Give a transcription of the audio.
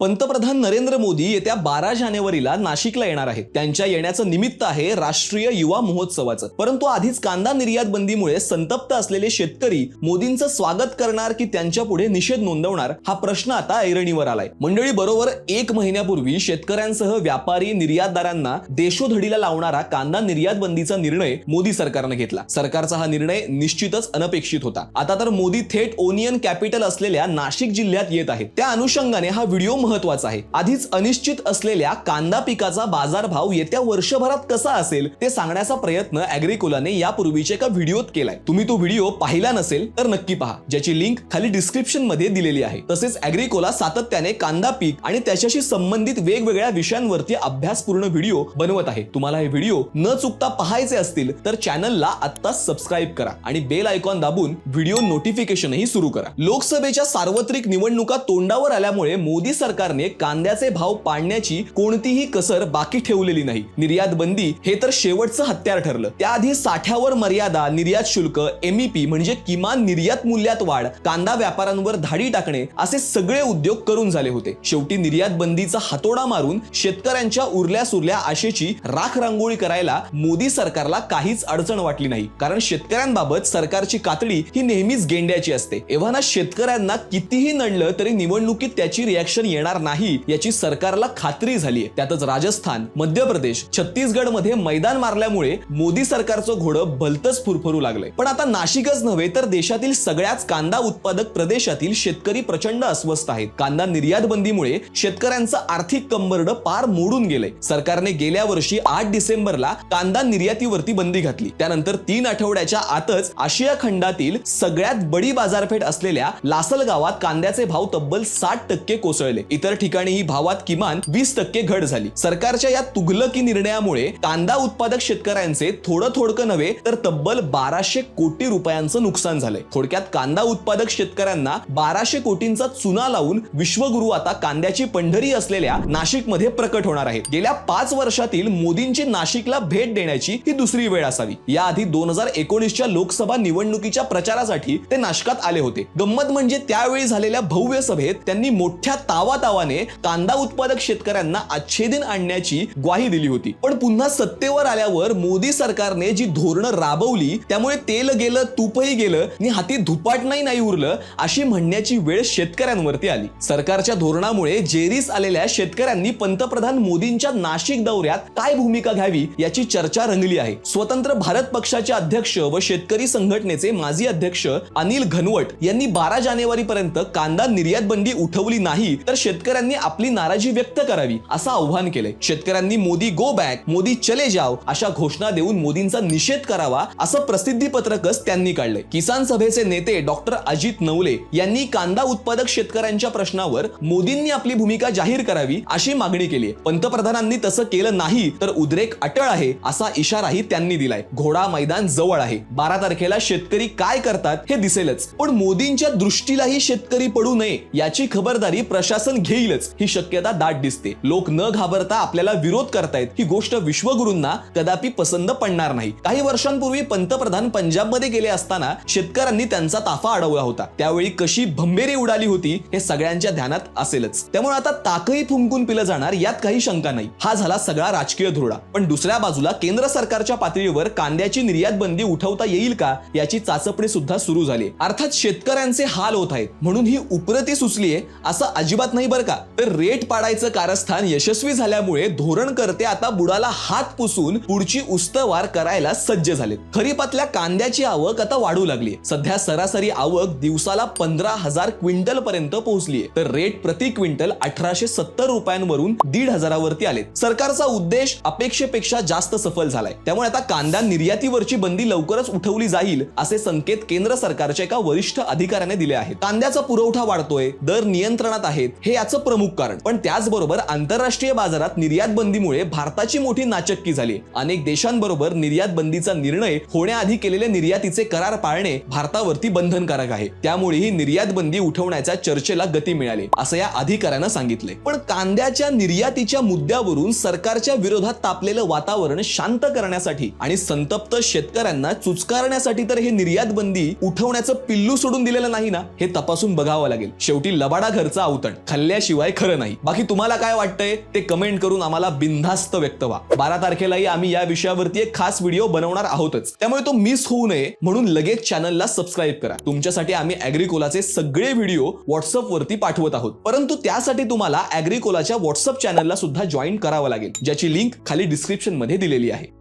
पंतप्रधान नरेंद्र मोदी येत्या बारा जानेवारीला नाशिकला येणार आहेत. त्यांच्या येण्याचं निमित्त आहे राष्ट्रीय युवा महोत्सवाचं. परंतु आधीच कांदा निर्यात बंदीमुळे संतप्त असलेले शेतकरी मोदींचं स्वागत करणार की त्यांच्या पुढे निषेध नोंदवणार हा प्रश्न आता ऐरणीवर आलाय. मंडळी बरोबर एक महिन्यापूर्वी शेतकऱ्यांसह व्यापारी निर्यातदारांना देशोधडीला लावणारा कांदा निर्यात बंदीचा निर्णय मोदी सरकारनं घेतला. सरकारचा हा निर्णय निश्चितच अनपेक्षित होता. आता तर मोदी थेट ओनियन कॅपिटल असलेल्या नाशिक जिल्ह्यात येत आहेत. त्या अनुषंगाने हा व्हिडिओ महत्वाचं आहे. आधीच अनिश्चित असलेल्या कांदा पिकाचा बाजारभाव येत्या वर्षभरात कसा असेल ते सांगण्याचा प्रयत्न अॅग्रिकोलाने यापूर्वीच्या एका व्हिडिओत केलाय. तुम्ही तो व्हिडिओ पाहिला नसेल तर नक्की पहा. ज्याची लिंक खाली डिस्क्रिप्शनमध्ये दिलेली आहे. तसेच अॅग्रिकोला सातत्याने कांदा पीक आणि त्याच्याशी संबंधित वेगवेगळ्या विषयांवरती अभ्यासपूर्ण व्हिडिओ बनवत आहे. तुम्हाला हे व्हिडिओ न चुकता पाहायचे असतील तर चॅनलला आत्ता सबस्क्राईब करा आणि बेल आयकॉन दाबून व्हिडिओ नोटिफिकेशनही सुरू करा. लोकसभेच्या सार्वत्रिक निवडणुका तोंडावर आल्यामुळे मोदी सरकार सरकारने कांद्याचे भाव पाडण्याची कोणतीही कसर बाकी ठेवलेली नाही. निर्यात बंदी हे तर शेवटचं हत्यार ठरलं. त्याआधी साठ्यावर मर्यादा निर्यात शुल्क एमईपी म्हणजे किमान निर्यात मूल्यात वाढ कांदा व्यापाऱ्यांवर धाडी टाकणे असे सगळे उद्योग करून झाले होते. शेवटी निर्यात बंदीचा हातोडा मारून शेतकऱ्यांच्या उरल्या सुरल्या आशेची राख रांगोळी करायला मोदी सरकारला काहीच अडचण वाटली नाही. कारण शेतकऱ्यांबाबत सरकारची कातडी ही नेहमीच गेंड्याची असते. एव्हाना शेतकऱ्यांना कितीही नडलं तरी निवडणुकीत त्याची रिॲक्शन येणार येणार नाही याची सरकारला खात्री झाली त्यातच राजस्थान मध्य प्रदेश छत्तीसगडमध्ये मैदान मारल्यामुळे मोदी सरकारचं घोडं भलतच फुरफरू लागलंय. पण आता नाशिकच नव्हे तर देशातील सगळ्याच कांदा उत्पादक प्रदेशातील शेतकरी प्रचंड अस्वस्थ आहेत. कांदा निर्यात बंदीमुळे शेतकऱ्यांचं आर्थिक कंबरड पार मोडून गेलंय. सरकारने गेल्या वर्षी आठ डिसेंबरला कांदा निर्यातीवरती बंदी घातली. त्यानंतर तीन आठवड्याच्या आतच आशिया खंडातील सगळ्यात बडी बाजारपेठ असलेल्या लासल गावात कांद्याचे भाव तब्बल साठ टक्के कोसळले. इतर ठिकाणी ही भावात किमान वीस टक्के घट झाली. सरकारच्या या तुघलकी निर्णयामुळे कांदा उत्पादक शेतकऱ्यांचे थोडं थोडकं नव्हे तर तब्बल बाराशे कोटी रुपयांचं नुकसान झालंय. थोडक्यात कांदा उत्पादक शेतकऱ्यांना बाराशे कोटींचा चुना लावून विश्वगुरु आता कांद्याची पंढरी असलेल्या नाशिकमध्ये प्रकट होणार आहेत. गेल्या पाच वर्षातील मोदींची नाशिकला भेट देण्याची ही दुसरी वेळ असावी. याआधी दोन हजार एकोणीसच्या लोकसभा निवडणुकीच्या प्रचारासाठी ते नाशकात आले होते. गंमत म्हणजे त्यावेळी झालेल्या भव्य सभेत त्यांनी मोठ्या तावात तावातावाने कांदा उत्पादक शेतकऱ्यांना आच्छेदन आणण्याची ग्वाही दिली होती. पण पुन्हा सत्तेवर आल्यावर मोदी सरकारने जी धोरणं राबवली त्यामुळे तेल गेलं तूपही गेलं आणि हाती धुपाटणंही नाही उरलं अशी म्हणण्याची वेळ शेतकऱ्यांवरती आली. सरकारच्या धोरणामुळे जेरीस आलेल्या शेतकऱ्यांनी पंतप्रधान मोदींच्या नाशिक दौऱ्यात काय भूमिका घ्यावी याची चर्चा रंगली आहे. स्वतंत्र भारत पक्षाचे अध्यक्ष व शेतकरी संघटनेचे माजी अध्यक्ष अनिल घनवट यांनी बारा जानेवारी पर्यंत कांदा निर्यात बंदी उठवली नाही तर शेतकऱ्यांनी आपली नाराजी व्यक्त करावी असं आव्हान केलंय. शेतकऱ्यांनी मोदी गो बॅक मोदी चले जाव अशा घोषणा देऊन मोदींचा निषेध करावा असं प्रसिद्धी पत्रकच त्यांनी काढलंय. किसान सभेचे नेते डॉक्टर अजित नवले यांनी कांदा उत्पादक शेतकऱ्यांच्या प्रश्नावर मोदींनी आपली भूमिका जाहीर करावी अशी मागणी केली पंतप्रधानांनी तसं केलं नाही तर उद्रेक अटळ आहे असा इशाराही त्यांनी दिलाय. घोडा मैदान जवळ आहे. बारा तारखेला शेतकरी काय करतात हे दिसेलच. पण मोदींच्या दृष्टीलाही शेतकरी पडू नये याची खबरदारी प्रशासन घेईलच. ही शक्यता दाट दिसते. लोक न घाबरता आपल्याला विरोध करतायत. ही गोष्ट विश्वगुरूंना कदापि पसंत पडणार नाही. काही वर्षांपूर्वी पंतप्रधान पंजाबमध्ये गेले असताना शेतकऱ्यांनी त्यांचा ताफा अडवला होता. त्यावेळी कशी भंबेरी उडाली होती हे सगळ्यांच्या ध्यानात असेलच. त्यामुळे आता ताकही फुंकून पिलं जाणार यात काही शंका नाही. हा झाला सगळा राजकीय धुरडा. पण दुसऱ्या बाजूला केंद्र सरकारच्या पातळीवर कांद्याची निर्यात बंदी उठवता येईल का याची चाचपणी सुद्धा सुरू झाली अर्थात शेतकऱ्यांचे हाल होत आहेत. म्हणून ही उपरती सुचलीये असं अजिबात नाही बरं का? तर रेट पाडायचं कारस्थान यशस्वी झाल्यामुळे धोरणकर्ते आता बुडाला हात पुसून पुढची उस्तवार करायला सज्ज झाले. खरीपातल्या कांद्याची आवक आता वाढू लागली सध्या सरासरी आवक दिवसाला पंधरा हजार क्विंटल पर्यंत पोहोचली तर रेट प्रति क्विंटल अठराशे सत्तर रुपयांवरून दीड हजारावरती आले सरकारचा उद्देश अपेक्षेपेक्षा जास्त सफल झालाय. त्यामुळे आता कांदा निर्यातीवरची बंदी लवकरच उठवली जाईल असे संकेत केंद्र सरकारच्या एका वरिष्ठ अधिकाऱ्याने दिले आहेत. कांद्याचा पुरवठा वाढतोय दर नियंत्रणात आहेत हे याचं प्रमुख कारण. पण त्याचबरोबर आंतरराष्ट्रीय बाजारात निर्यात बंदीमुळे भारताची मोठी नाचक्की झाली. अनेक देशांबरोबर निर्यात बंदीचा निर्णय होण्याआधी केलेले निर्यातीचे करार पाळणे भारतावरती बंधनकारक आहे. त्यामुळे ही निर्यात बंदी उठवण्याच्या चर्चेला गती मिळाली असं या अधिकाऱ्यानं सांगितले पण कांद्याच्या निर्यातीच्या मुद्द्यावरून सरकारच्या विरोधात तापलेलं वातावरण शांत करण्यासाठी आणि संतप्त शेतकऱ्यांना चुचकारण्यासाठी तर हे निर्यात बंदी उठवण्याचं पिल्लू सोडून दिलेलं नाही ना? हे तपासून बघावं लागेल. शेवटी लबाडा घरचा अवतण खाल्ले खाल्ल्याशिवाय खरं नाही. बाकी तुम्हाला काय वाटतंय? ते कमेंट करून आम्हाला बिनधास्त व्यक्त व्हा. बारा तारखेलाही आम्ही या विषयावरती एक खास व्हिडिओ बनवणार आहोतच. त्यामुळे तो मिस होऊ नये म्हणून लगेच चॅनलला सबस्क्राईब करा. तुमच्यासाठी आम्ही अॅग्रिकोलाचे सगळे व्हिडिओ व्हॉट्सअप वरती पाठवत आहोत. परंतु त्यासाठी तुम्हाला अॅग्रिकोलाच्या व्हॉट्सअप चॅनलला सुद्धा जॉईन करावं लागेल. ज्याची लिंक खाली डिस्क्रिप्शनमध्ये दिलेली आहे.